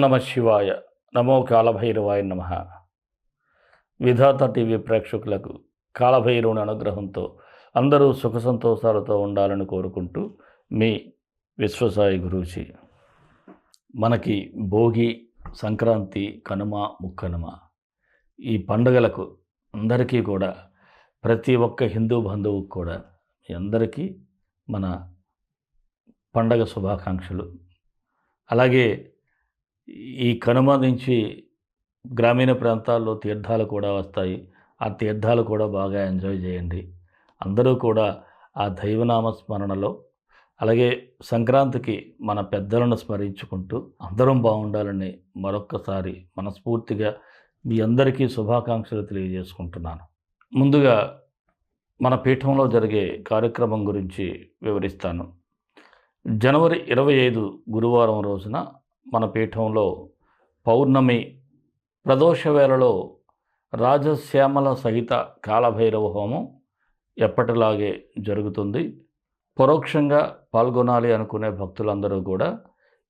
నమ శివాయ. నమో కాలభైరవాయ నమ. విధాత టీవీ ప్రేక్షకులకు కాలభైరవుని అనుగ్రహంతో అందరూ సుఖ సంతోషాలతో ఉండాలని కోరుకుంటూ మీ విశ్వసాయి గురూజీ. మనకి భోగి సంక్రాంతి కనుమ ముక్కనుమ ఈ పండుగలకు అందరికీ కూడా ప్రతి ఒక్క హిందూ బంధువుకు కూడా మీ అందరికీ మన పండగ శుభాకాంక్షలు. అలాగే ఈ కనుమ నుంచి గ్రామీణ ప్రాంతాల్లో తీర్థాలు కూడా వస్తాయి. ఆ తీర్థాలు కూడా బాగా ఎంజాయ్ చేయండి. అందరూ కూడా ఆ దైవనామ స్మరణలో అలాగే సంక్రాంతికి మన పెద్దలను స్మరించుకుంటూ అందరం బాగుండాలని మరొక్కసారి మనస్ఫూర్తిగా మీ అందరికీ శుభాకాంక్షలు తెలియజేసుకుంటున్నాను. ముందుగా మన పీఠంలో జరిగే కార్యక్రమం గురించి వివరిస్తాను. జనవరి ఇరవై ఐదు గురువారం రోజున మన పీఠంలో పౌర్ణమి ప్రదోష వేళలో రాజశ్యామల సహిత కాలభైరవ హోమం ఎప్పటిలాగే జరుగుతుంది. పరోక్షంగా పాల్గొనాలి అనుకునే భక్తులందరూ కూడా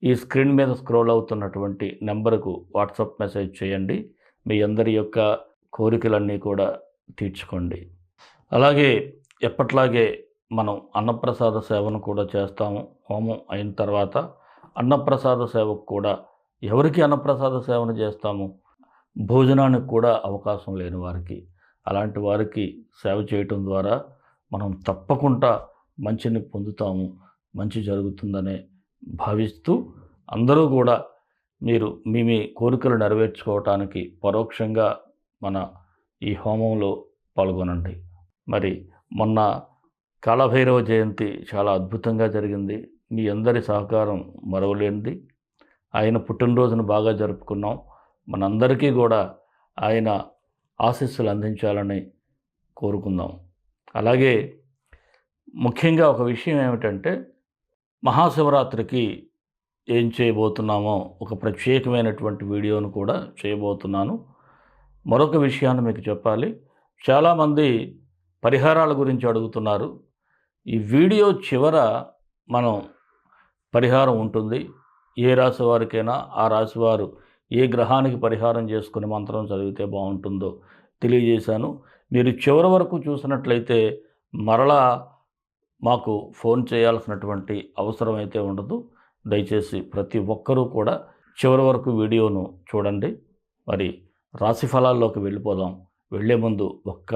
ఈ స్క్రీన్ మీద స్క్రోల్ అవుతున్నటువంటి నెంబర్కు వాట్సాప్ మెసేజ్ చేయండి. మీ అందరి యొక్క కోరికలన్నీ కూడా తీర్చుకోండి. అలాగే ఎప్పట్లాగే మనం అన్నప్రసాద సేవను కూడా చేస్తాము. హోమం అయిన తర్వాత అన్నప్రసాద సేవకు కూడా ఎవరికి అన్నప్రసాద సేవను చేస్తాము? భోజనానికి కూడా అవకాశం లేని వారికి. అలాంటి వారికి సేవ చేయటం ద్వారా మనం తప్పకుండా మంచిని పొందుతాము మంచి జరుగుతుందనే భావిస్తూ అందరూ కూడా మీరు మీ మీ కోరికలు నెరవేర్చుకోవటానికి పరోక్షంగా మన ఈ హోమంలో పాల్గొనండి. మరి మొన్న కాళభైరవ జయంతి చాలా అద్భుతంగా జరిగింది. మీ అందరి సహకారం మరవలేనిది. ఆయన పుట్టినరోజును బాగా జరుపుకున్నాం. మనందరికీ కూడా ఆయన ఆశీస్సులు అందించాలని కోరుకుందాం. అలాగే ముఖ్యంగా ఒక విషయం ఏమిటంటే మహాశివరాత్రికి ఏం చేయబోతున్నామో ఒక ప్రత్యేకమైనటువంటి వీడియోను కూడా చేయబోతున్నాను. మరొక విషయాన్ని మీకు చెప్పాలి. చాలామంది పరిహారాల గురించి అడుగుతున్నారు. ఈ వీడియో చివర మనం పరిహారం ఉంటుంది. ఏ రాశి వారికైనా ఆ రాశి వారు ఏ గ్రహానికి పరిహారం చేసుకుని మంత్రం చదివితే బాగుంటుందో తెలియజేశాను. మీరు చివరి వరకు చూసినట్లయితే మరలా మాకు ఫోన్ చేయాల్సినటువంటి అవసరం అయితే ఉండదు. దయచేసి ప్రతి ఒక్కరూ కూడా చివరి వరకు వీడియోను చూడండి. మరి రాశి ఫలాల్లోకి వెళ్ళిపోదాం. వెళ్ళే ముందు ఒక్క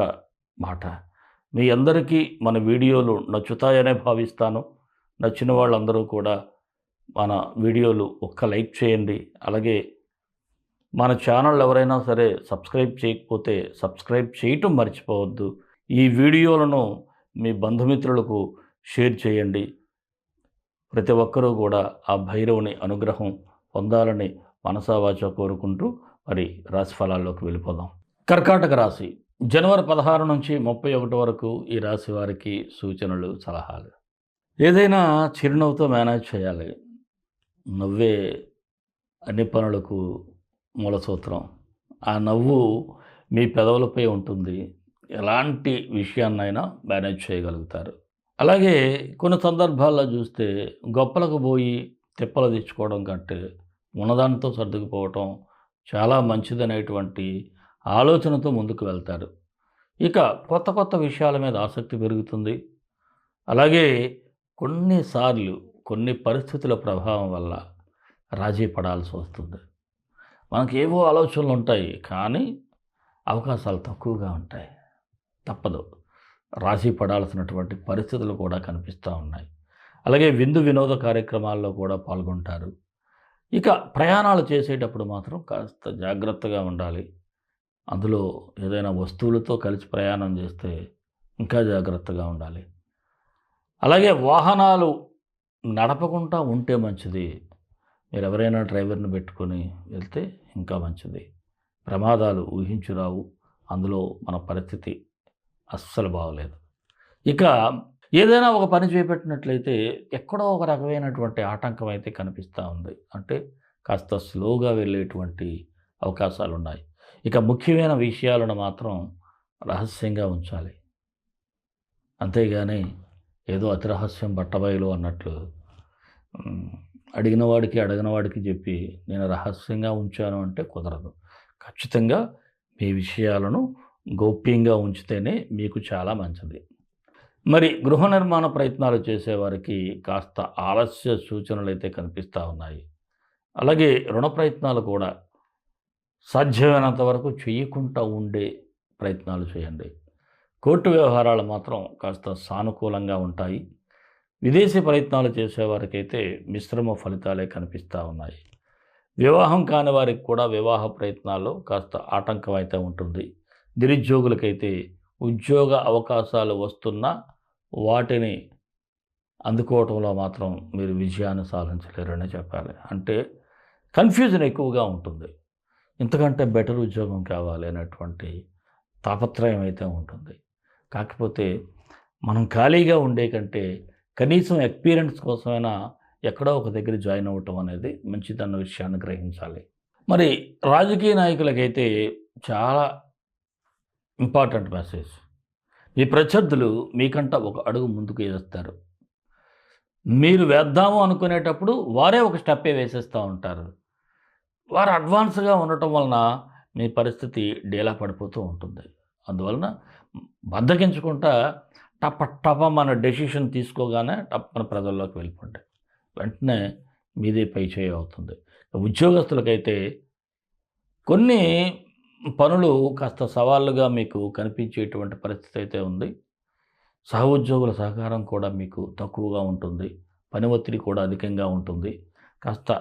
మాట. మీ అందరికీ మన వీడియోలు నచ్చుతాయనే భావిస్తాను. నచ్చిన వాళ్ళందరూ కూడా మన వీడియోలు ఒక్క లైక్ చేయండి. అలాగే మన ఛానల్ ఎవరైనా సరే సబ్స్క్రైబ్ చేయకపోతే సబ్స్క్రైబ్ చేయటం మర్చిపోవద్దు. ఈ వీడియోలను మీ బంధుమిత్రులకు షేర్ చేయండి. ప్రతి ఒక్కరూ కూడా ఆ భైరవుని అనుగ్రహం పొందాలని మనసావాచ కోరుకుంటూ మరి రాశి ఫలాల్లోకి వెళ్ళిపోదాం. కర్కాటక రాశి. జనవరి పదహారు నుంచి ముప్పై ఒకటి వరకు ఈ రాశి వారికి సూచనలు సలహాలు. ఏదైనా చిరునవ్వుతో మేనేజ్ చేయాలి. నవ్వే అన్ని పనులకు మూల సూత్రం. ఆ నవ్వు మీ పెదవులపై ఉంటుంది. ఎలాంటి విషయాన్నైనా మేనేజ్ చేయగలుగుతారు. అలాగే కొన్ని సందర్భాల్లో చూస్తే గొప్పలకు పోయి తిప్పలు తెచ్చుకోవడం కంటే ఉన్నదానితో సర్దుకుపోవటం చాలా మంచిదనేటువంటి ఆలోచనతో ముందుకు వెళ్తారు. ఇక కొత్త కొత్త విషయాల మీద ఆసక్తి పెరుగుతుంది. అలాగే కొన్నిసార్లు కొన్ని పరిస్థితుల ప్రభావం వల్ల రాజీ పడాల్సి వస్తుంది. మనకి ఏవో ఆలోచనలు ఉంటాయి కానీ అవకాశాలు తక్కువగా ఉంటాయి. తప్పదు. రాజీ పడాల్సినటువంటి పరిస్థితులు కూడా కనిపిస్తూ ఉన్నాయి. అలాగే విందు వినోద కార్యక్రమాల్లో కూడా పాల్గొంటారు. ఇక ప్రయాణాలు చేసేటప్పుడు మాత్రం కాస్త జాగ్రత్తగా ఉండాలి. అందులో ఏదైనా వస్తువులతో కలిసి ప్రయాణం చేస్తే ఇంకా జాగ్రత్తగా ఉండాలి. అలాగే వాహనాలు నడపకుండా ఉంటే మంచిది. మీరు ఎవరైనా డ్రైవర్ని పెట్టుకొని వెళ్తే ఇంకా మంచిది. ప్రమాదాలు ఊహించురావు. అందులో మన పరిస్థితి అస్సలు బాగలేదు. ఇక ఏదైనా ఒక పని చేపట్టినట్లయితే ఎక్కడో ఒక రకమైనటువంటి ఆటంకం అయితే కనిపిస్తూ ఉంది. అంటే కాస్త స్లోగా వెళ్ళేటువంటి అవకాశాలు ఉన్నాయి ఇక ముఖ్యమైన విషయాలను మాత్రం రహస్యంగా ఉంచాలి. అంతేగాని ఏదో అతి రహస్యం బట్టబయలు అన్నట్లు అడిగిన వాడికి అడిగిన వాడికి చెప్పి నేను రహస్యంగా ఉంచాను అంటే కుదరదు. ఖచ్చితంగా మీ విషయాలను గోప్యంగా ఉంచితేనే మీకు చాలా మంచిది. మరి గృహ నిర్మాణ ప్రయత్నాలు చేసేవారికి కాస్త ఆలస్య సూచనలు అయితే కనిపిస్తూ ఉన్నాయి. అలాగే రుణ ప్రయత్నాలు కూడా సాధ్యమైనంత వరకు చేయకుండా ఉండే ప్రయత్నాలు చేయండి. కోర్టు వ్యవహారాలు మాత్రం కాస్త సానుకూలంగా ఉంటాయి. విదేశీ ప్రయత్నాలు చేసేవారికైతే మిశ్రమ ఫలితాలే కనిపిస్తూ ఉన్నాయి. వివాహం కాని వారికి కూడా వివాహ ప్రయత్నాల్లో కాస్త ఆటంకం అయితే ఉంటుంది. నిరుద్యోగులకైతే ఉద్యోగ అవకాశాలు వస్తున్నా వాటిని అందుకోవటంలో మాత్రం మీరు విజయాన్ని సాధించలేరని చెప్పాలి. అంటే కన్ఫ్యూజన్ ఎక్కువగా ఉంటుంది. ఇంతకంటే బెటర్ ఉద్యోగం కావాలి అనేటువంటి తాపత్రయం అయితే ఉంటుంది. కాకపోతే మనం ఖాళీగా ఉండే కంటే కనీసం ఎక్స్పీరియన్స్ కోసమైనా ఎక్కడో ఒక దగ్గర జాయిన్ అవ్వటం అనేది మంచిదన్న విషయాన్ని గ్రహించాలి. మరి రాజకీయ నాయకులకైతే చాలా ఇంపార్టెంట్ మెసేజ్. మీ ప్రత్యర్థులు మీకంట ఒక అడుగు ముందుకు వేస్తారు. మీరు వేద్దాము అనుకునేటప్పుడు వారే ఒక స్టెప్పే వేసేస్తూ ఉంటారు. వారు అడ్వాన్స్గా ఉండటం వలన మీ పరిస్థితి డేలా పడిపోతూ ఉంటుంది. అందువలన బద్దకించకుండా టప టప మన డెసిషన్ తీసుకోగానే టప్పన ప్రజల్లోకి వెళ్ళిపోండి. వెంటనే మీదే పై చేయి అవుతుంది. ఉద్యోగస్తులకైతే కొన్ని పనులు కాస్త సవాళ్ళుగా మీకు కనిపించేటువంటి పరిస్థితి అయితే ఉంది. సహ ఉద్యోగుల సహకారం కూడా మీకు తక్కువగా ఉంటుంది. పని ఒత్తిడి కూడా అధికంగా ఉంటుంది. కాస్త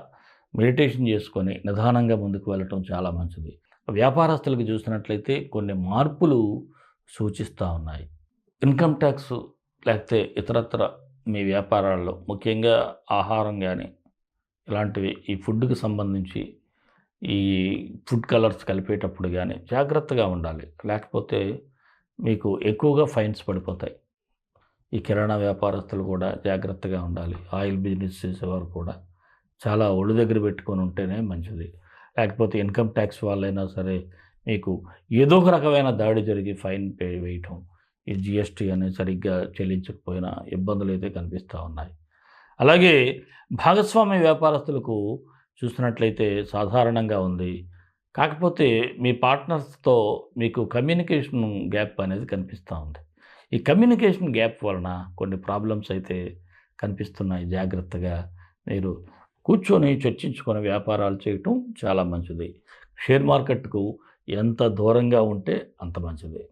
మెడిటేషన్ చేసుకొని నిదానంగా ముందుకు వెళ్ళటం చాలా మంచిది. వ్యాపారస్తులకు చూసినట్లయితే కొన్ని మార్పులు సూచిస్తూ ఉన్నాయి. ఇన్కమ్ ట్యాక్స్ లేకపోతే ఇతరత్ర మీ వ్యాపారాల్లో ముఖ్యంగా ఆహారం కానీ ఇలాంటివి ఈ ఫుడ్కి సంబంధించి ఈ ఫుడ్ కలర్స్ కలిపేటప్పుడు కానీ జాగ్రత్తగా ఉండాలి. లేకపోతే మీకు ఎక్కువగా ఫైన్స్ పడిపోతాయి. ఈ కిరాణా వ్యాపారస్తులు కూడా జాగ్రత్తగా ఉండాలి. ఆయిల్ బిజినెస్ చేసేవారు కూడా చాలా ఒళ్ళు దగ్గర పెట్టుకొని ఉంటేనే మంచిది. లేకపోతే ఇన్కమ్ ట్యాక్స్ వాళ్ళైనా సరే మీకు ఏదో ఒక రకమైన దాడి జరిగి ఫైన్ పే వేయటం ఈ జిఎస్టీ అనేది సరిగ్గా చెల్లించకపోయినా ఇబ్బందులు అయితే కనిపిస్తూ ఉన్నాయి. అలాగే భాగస్వామ్య వ్యాపారస్తులకు చూసినట్లయితే సాధారణంగా ఉంది. కాకపోతే మీ పార్ట్నర్స్తో మీకు కమ్యూనికేషన్ గ్యాప్ అనేది కనిపిస్తూ ఉంది. ఈ కమ్యూనికేషన్ గ్యాప్ వలన కొన్ని ప్రాబ్లమ్స్ అయితే కనిపిస్తున్నాయి జాగ్రత్తగా. మీరు కూర్చొని చర్చించుకొని వ్యాపారాలు చేయటం చాలా మంచిది. షేర్ మార్కెట్కు ఎంత దూరంగా ఉంటే అంత మంచిది.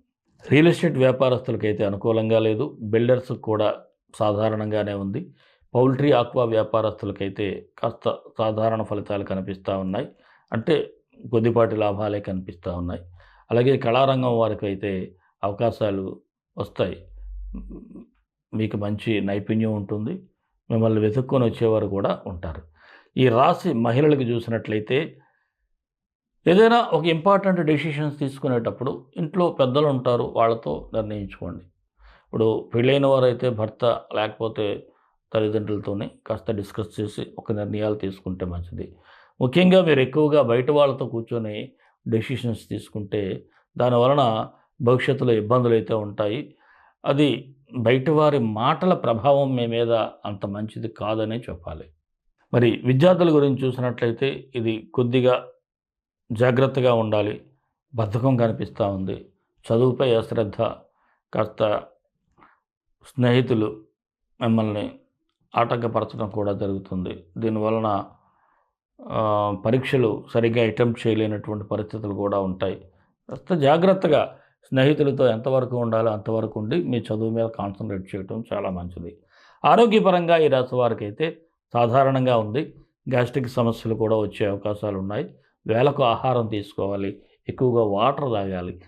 రియల్ ఎస్టేట్ వ్యాపారస్తులకైతే అనుకూలంగా లేదు. బిల్డర్స్ కూడా సాధారణంగానే ఉంది. పౌల్ట్రీ ఆక్వా వ్యాపారస్తులకైతే కాస్త సాధారణ ఫలితాలు కనిపిస్తూ ఉన్నాయి. అంటే కొద్దిపాటి లాభాలే కనిపిస్తూ ఉన్నాయి. అలాగే కళారంగం వారికి అయితే అవకాశాలు వస్తాయి. మీకు మంచి నైపుణ్యం ఉంటుంది. మిమ్మల్ని వెతుక్కొని వచ్చేవారు కూడా ఉంటారు. ఈ రాశి మహిళలకు చూసినట్లయితే ఏదైనా ఒక ఇంపార్టెంట్ డెసిషన్స్ తీసుకునేటప్పుడు ఇంట్లో పెద్దలు ఉంటారు వాళ్ళతో నిర్ణయించుకోండి. ఇప్పుడు పెళ్ళైన వారైతే భర్త లేకపోతే తల్లిదండ్రులతోనే కాస్త డిస్కస్ చేసి ఒక నిర్ణయాలు తీసుకుంటే మంచిది. ముఖ్యంగా మీరు ఎక్కువగా బయట వాళ్ళతో కూర్చొని డెసిషన్స్ తీసుకుంటే దానివలన భవిష్యత్తులో ఇబ్బందులు అయితే ఉంటాయి. అది బయట వారి మాటల ప్రభావం మీ మీద అంత మంచిది కాదనే చెప్పాలి. మరి విద్యార్థుల గురించి చూసినట్లయితే ఇది కొద్దిగా జాగ్రత్తగా ఉండాలి. బద్ధకం కనిపిస్తూ ఉంది. చదువుపై అశ్రద్ధ. కాస్త స్నేహితులు మిమ్మల్ని ఆటంకపరచడం కూడా జరుగుతుంది. దీనివలన పరీక్షలు సరిగ్గా అటెంప్ట్ చేయలేనటువంటి పరిస్థితులు కూడా ఉంటాయి. కాస్త జాగ్రత్తగా స్నేహితులతో ఎంతవరకు ఉండాలో అంతవరకు ఉండి మీ చదువు మీద కాన్సన్ట్రేట్ చేయడం చాలా మంచిది. ఆరోగ్యపరంగా ఈ రాశి వారికి అయితే సాధారణంగా ఉంది. గ్యాస్ట్రిక్ సమస్యలు కూడా వచ్చే అవకాశాలు ఉన్నాయి వేలకు ఆహారం తీసుకోవాలి ఎక్కువగా వాటర్ తాగాలి.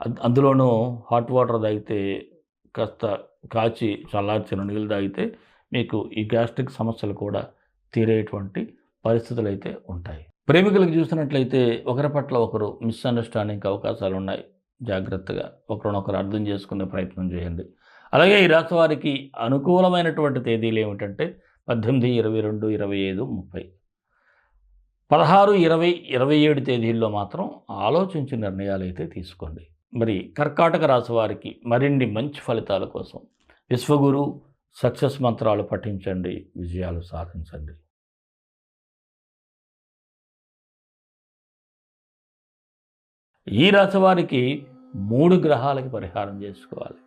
అద్- అందులోనూ హాట్ వాటర్ తాగితే కాస్త కాచి చల్లార్చిన నీళ్ళు తాగితే మీకు ఈ గ్యాస్ట్రిక్ సమస్యలు కూడా తీరేటువంటి పరిస్థితులు అయితే ఉంటాయి. ప్రేమికులకు చూసినట్లయితే ఒకరి పట్ల ఒకరు మిస్అండర్స్టాండింగ్ అవకాశాలు ఉన్నాయి జాగ్రత్తగా ఒకరినొకరు అర్థం చేసుకునే ప్రయత్నం చేయండి. అలాగే ఈ రాశి వారికి అనుకూలమైనటువంటి తేదీలు ఏమిటంటే పద్దెనిమిది ఇరవై రెండు ఇరవై ఐదు ముప్పై. పదహారు ఇరవై ఇరవై ఏడు తేదీల్లో మాత్రం ఆలోచించి నిర్ణయాలు అయితే తీసుకోండి. మరి కర్కాటక రాశి వారికి మరిన్ని మంచి ఫలితాల కోసం విశ్వగురు సక్సెస్ మంత్రాలు పఠించండి విజయాలు సాధించండి. ఈ రాశి వారికి మూడు గ్రహాలకి పరిహారం చేసుకోవాలి.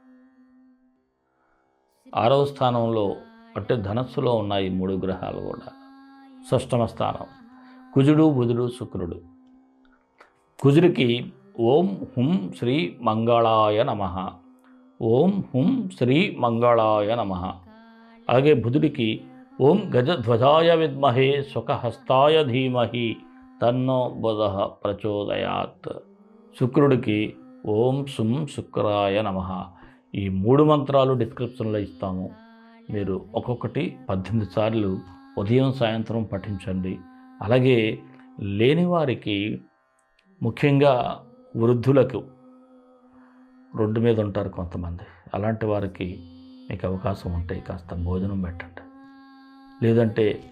ఆరవ స్థానంలో అంటే ధనస్సులో ఉన్నాయి మూడు గ్రహాలు కూడా. షష్టమ స్థానం. కుజుడు బుధుడు శుక్రుడు. కుజుడికి ఓం హుం శ్రీ మంగళాయ నమ. ఓం హుం శ్రీ మంగళాయ నమ. అలాగే బుధుడికి ఓం గజధ్వజాయ విద్మహే సుఖహస్తాయ ధీమహి తన్నో బుధ ప్రచోదయాత్. శుక్రుడికి ఓం సుం శుక్రాయ నమ. ఈ మూడు మంత్రాలు డిస్క్రిప్షన్లో ఇస్తాము. మీరు ఒక్కొక్కటి పద్దెనిమిది సార్లు ఉదయం సాయంత్రం పఠించండి. అలాగే లేని వారికి ముఖ్యంగా వృద్ధులకు రోడ్డు మీద ఉంటారు కొంతమంది. అలాంటి వారికి మీకు అవకాశం ఉంటే కాస్త భోజనం పెట్టండి. లేదంటే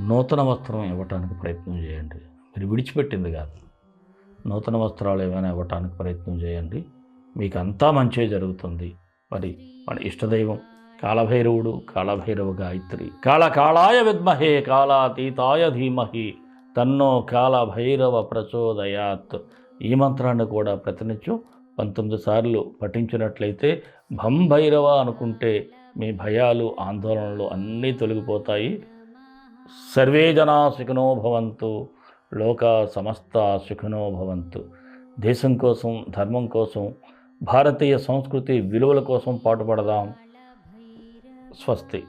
నూతన వస్త్రం ఇవ్వటానికి ప్రయత్నం చేయండి. మీరు విడిచిపెట్టింది కాదు. నూతన వస్త్రాలు ఏమైనా ఇవ్వటానికి ప్రయత్నం చేయండి. మీకు అంతా మంచి జరుగుతుంది. మరి మన ఇష్టదైవం కాలభైరవుడు కాలభైరవ గాయత్రి. కాళకాళాయ విద్మహే కాలాతీతాయ ధీమహి. తన్నో కాలభైరవ ప్రచోదయాత్. ఈ మంత్రాన్ని కూడా ప్రతినిత్యం పంతొమ్మిది సార్లు పఠించినట్లయితే భం భైరవ అనుకుంటే మీ భయాలు ఆందోళనలు అన్నీ తొలగిపోతాయి. సర్వే జనా సుఖినో భవంతు. లోక సమస్త సుఖినో భవంతు. దేశం కోసం ధర్మం కోసం భారతీయ సంస్కృతి విలువల కోసం పాటుపడదాం. స్వస్తి.